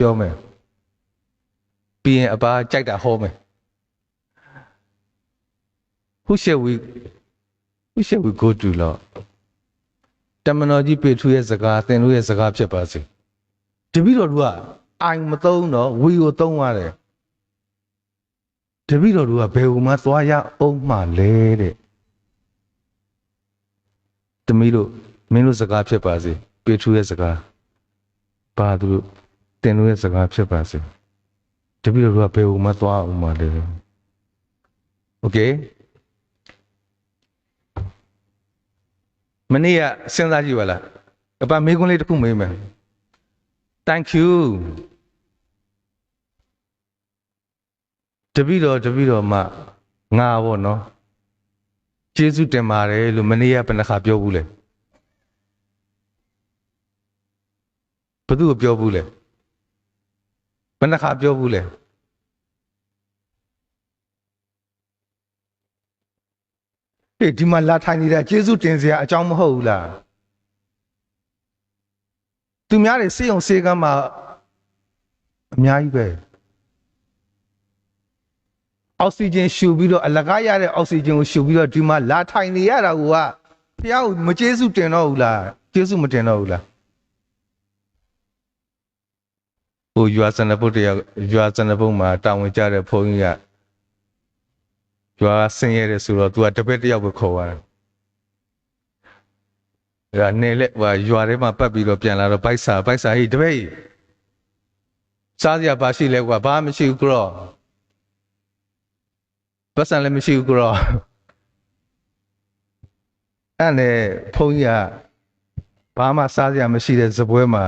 ပြောမယ်ပြီးရင်အပါကြိုက်တာဟောမယ် Who shall we Who shall we go to Lord တမန်တော်ကြီးပေထူရဲ့စကားသင်တို့ရဲ့စကားဖြစ်ပါစေတပည့်တော်တို့ကအိုင်မသုံးတော့ဝီကိုသုံးရတယ်တပည့်တော်တို့ကဘယ်ဟူမှသွားရအောင်မှလဲတဲ့တမီးတို့မင်းတို့စကားဖြစ်ပါစေပေထူရဲ့စကားပါသူတို့ တင်တို့ရဲ့စကားဖြစ်ပါစေတပည့်တော်တို့ကဘယ်ဟူမှသွားအောင်မှလဲโอเคမနေ့ကစဉ်းစားကြည့်ပါလားအပမေးခွန်းလေးတစ်ခုမေးမယ် thank you တပည့်တော်တပည့်တော်မငါပေါ့နော်ကျေးဇူးတင်ပါတယ်လို့မနေ့ကဘယ်နှခါပြောဘူးလဲဘသူကပြောဘူးလဲ ဘယ်နှခါပြောဘူးလဲဟေးဒီမှာလာထိုင်နေတာကျေးဇူးတင်စရာအကြောင်းမဟုတ်ဘူးလားသူများတွေစေယုံစေကမ်းမှာအများကြီးပဲအောက်ဆီဂျင်ရှူပြီးတော့အလကားရတဲ့အောက်ဆီဂျင်ကိုရှူပြီးတော့ဒီမှာလာထိုင်နေရတာကဖះကိုမကျေးဇူးတင်တော့ဘူးလားကျေးဇူးမတင်တော့ဘူးလားဟို ရွာစနဘုတ်တရားရွာစနဘုတ်မှာတာဝန်ကျတဲ့ဘုန်းကြီးကရွာဆင်းရဲတယ်ဆိုတော့ तू ကတပည့်တယောက်ပဲခေါ်သွားတယ်အဲ့ဒါနေလက်ဟိုရွာထဲမှာပတ်ပြီးတော့ပြန်လာတော့ဘိုက်စာဘိုက်စာဟိတပည့်ကြီးစားစရာဘာရှိလဲကွာဘာမှမရှိဘူးကြောပတ်စံလည်းမရှိဘူးကြောအဲ့နဲ့ဘုန်းကြီးကဘာမှစားစရာမရှိတဲ့ဇပွဲမှာ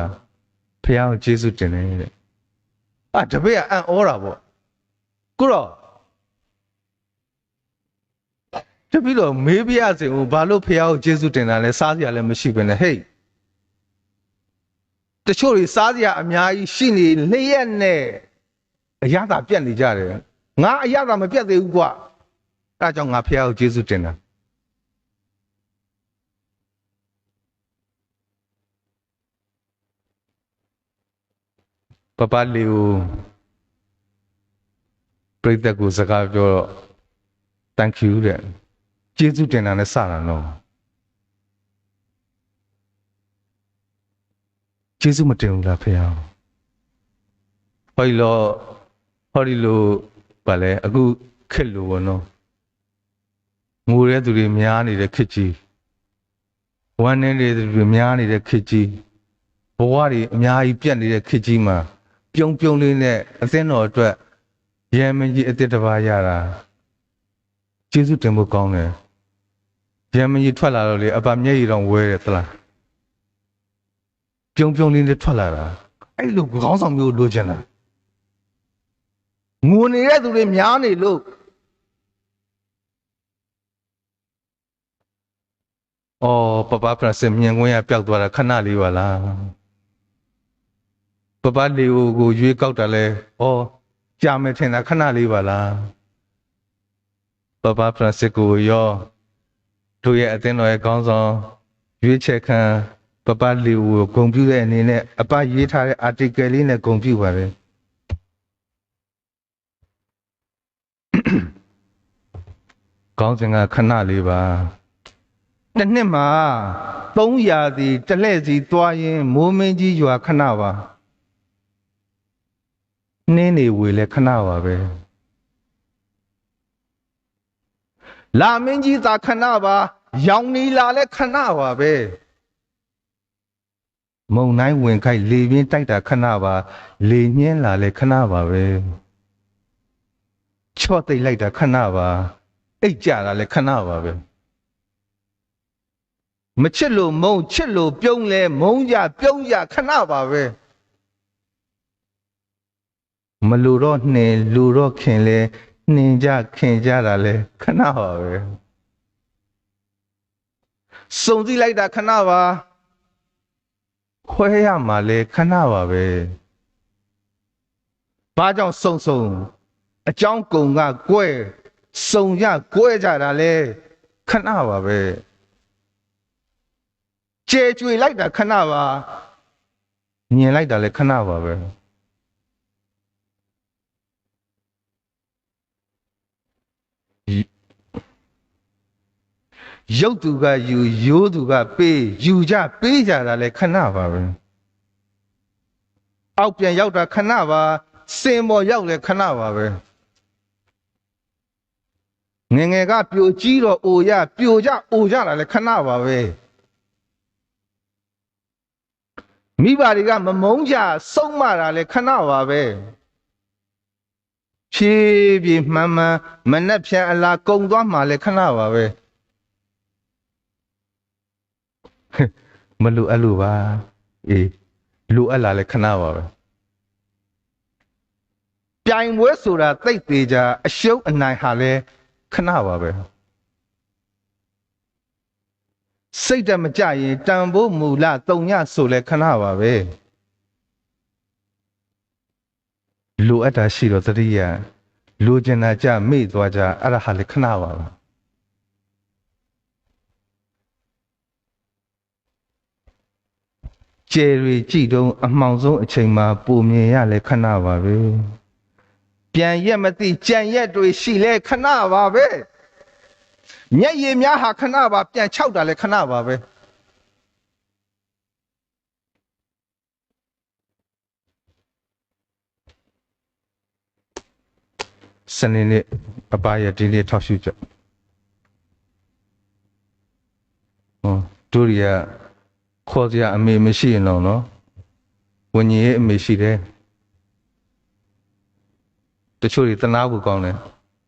ဖះကိုကျေးဇူးတင်တယ်တဲ့ အာတပည့်ကအံ့ဩတာပေါ့ကိုတော့တပည့်တော်မေးပြရစီဦးဘာလို့ဖះကိုကျေးဇူးတင်တာလဲစားစရာလည်းမရှိဘဲနဲ့ဟေးတချို့တွေစားစရာအများကြီးရှိနေလျက်နဲ့အရသာပြတ်နေကြတယ်ငါအရသာမပြတ်သေးဘူးကွာအဲဒါကြောင့်ငါဖះကိုကျေးဇူးတင်တာ ပပလေးကိုပြိတ္တကိုစကားပြောတော့ thank you တဲ့ကျေးဇူးတင်တာနဲ့စတာနော်ကျေးဇူးမတင်ဘူးလားဖေဟောဒီလိုဟောဒီလိုဗာလဲအခုခက်လို့ဘောနော်ငိုတဲ့သူတွေများနေတဲ့ခက်ကြီးဝမ်းနေတဲ့သူတွေများနေတဲ့ခက်ကြီးဘဝတွေအများကြီးပြတ်နေတဲ့ခက်ကြီးမှာ ပြုံးပြုံးလေးနဲ့အသင်းတော်အတွက်ရဲမင်းကြီးအစ်စ်တစ်ပါးရတာကျေးဇူးတင်ဖို့ကောင်းတယ်ရံမကြီးထွက်လာတော့လေအပမျက်ရည်တော့ဝဲတယ်သလားပြုံးပြုံးလေးနဲ့ထွက်လာတာအဲ့လိုခေါင်းဆောင်မျိုးလိုချင်တာငိုနေတဲ့သူတွေများနေလို့အော်ပပဖရစမြင်ကွင်းရပျောက်သွားတာခဏလေးပါလား ပပလေးကိုကိုရွေးကောက်တာလဲဩကြာမယ်ထင်တာခဏလေးပါလားပပဖရစကိုရောတို့ရဲ့အသင်းတော်ရဲ့ခေါင်းဆောင်ရွေးချယ်ခံပပလီကိုဂုံပြူတဲ့အနေနဲ့အပရေးထားတဲ့ article လေးနဲ့ဂုံပြူပါတယ်ခေါင်းစဉ်ကခဏလေးပါတစ်နှစ်မှာ3ရာသီတလှဲ့စီသွားရင်မိုးမင်းကြီးရွာခဏပါ နှင်းနေဝေလဲခဏပါပဲလာမင်းကြီးသာခဏပါရောင်နီလာလဲခဏပါပဲမုံတိုင်းဝင်ခိုက်လေပြင်းတိုက်တာခဏပါလေညင်းလာလဲခဏပါပဲချော့သိပ်လိုက်တာခဏပါအိတ်ကြတာလဲခဏပါပဲမချစ်လို့မုံချစ်လို့ပြုံးလဲမုံကြပြုံးကြခဏပါပဲ မလူတော့နှင်လူတော့ခင်လဲနှင်ကြခင်ကြတာလဲခဏပါပဲစုံစည်းလိုက်တာခဏပါခွဲရမှာလဲခဏပါပဲဘာကြောင့်စုံစုံအကြောင်းကုံကကွဲစုံရကွဲကြတာလဲခဏပါပဲကျေကျွေလိုက်တာခဏပါမြင်လိုက်တာလဲခဏပါပဲ ရုပ်သူကယူရိုးသူကပေးယူကြပေးကြတာလဲခဏပါပဲအောက်ပြန်ရောက်တာခဏပါစင်ပေါ်ရောက်လဲခဏပါပဲငယ်ငယ်ကပြိုကြီးတော့အိုရပြိုကြအိုကြတာလဲခဏပါပဲမိဘတွေကမမုန်းကြစုံမတာလဲခဏပါပဲဖြည်းဖြည်းမှန်မှန်မနှက်ဖြန်အလားကုံသွားမှလဲခဏပါပဲ မလူအပ်လို့ပါအေးလူအပ်လာလဲခဏပါပဲပြိုင်ပွဲဆိုတာတိတ်သေးကြအရှုံးအနိုင်ဟာလဲခဏပါပဲစိတ်တမကြရင်တန်ဖို့မူလတုံညဆိုလဲခဏပါပဲလိုအပ်တာရှိတော့တတိယလိုချင်တာကြမေ့သွားကြအဲ့ဒါဟာလေခဏပါပဲ ကျယ်ရီကြည့်တော့အမှောင်ဆုံးအချိန်မှာပုံမြင်ရလဲခဏပါပဲပြန်ရက်မသိကြံရက်တွေရှိလဲခဏပါပဲမျက်ရည်များဟာခဏပါပြန်ခြောက်တာလဲခဏပါပဲစနေနေ့အပါရဒီနေ့ထောက်ရှုချက်ဟောတို့ရီက ခေါ်စရာအမေမရှိရင်တော့နော်ဝิญဉ်ရဲ့အမေရှိတယ်တချို့တွေတနာဖို့ကောင်းတယ်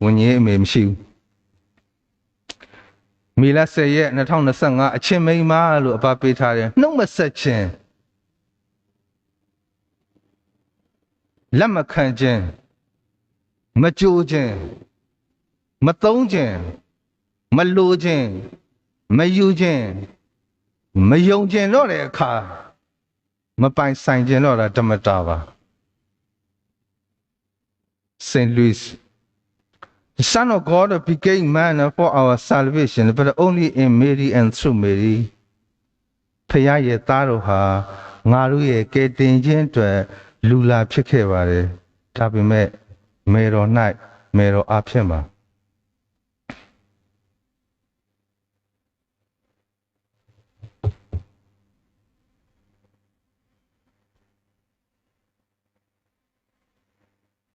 ဝิญဉ်ရဲ့အမေမရှိဘူးမီလ10ရက်2025အချင်းမိန်းမလို့အပပေးထားတယ်နှုတ်မဆက်ခြင်းလက်မခံခြင်းမကြိုးခြင်းမသုံးခြင်းမလိုခြင်းမယူခြင်း မယုံခြင်းတော့တဲ့အခါမပိုင်ဆိုင်ခြင်းတော့တာဓမ္မတာပါ St. Louis The Son of God became man for our salvation, but only in Mary and through Mary. ဖခင်ရဲ့သားတော်ဟာငါတို့ရဲ့ကယ်တင်ခြင်းအတွက်လူလာဖြစ်ခဲ့ပါတယ်။ဒါပေမဲ့မေတော်၌မေတော်အဖြစ်မှာ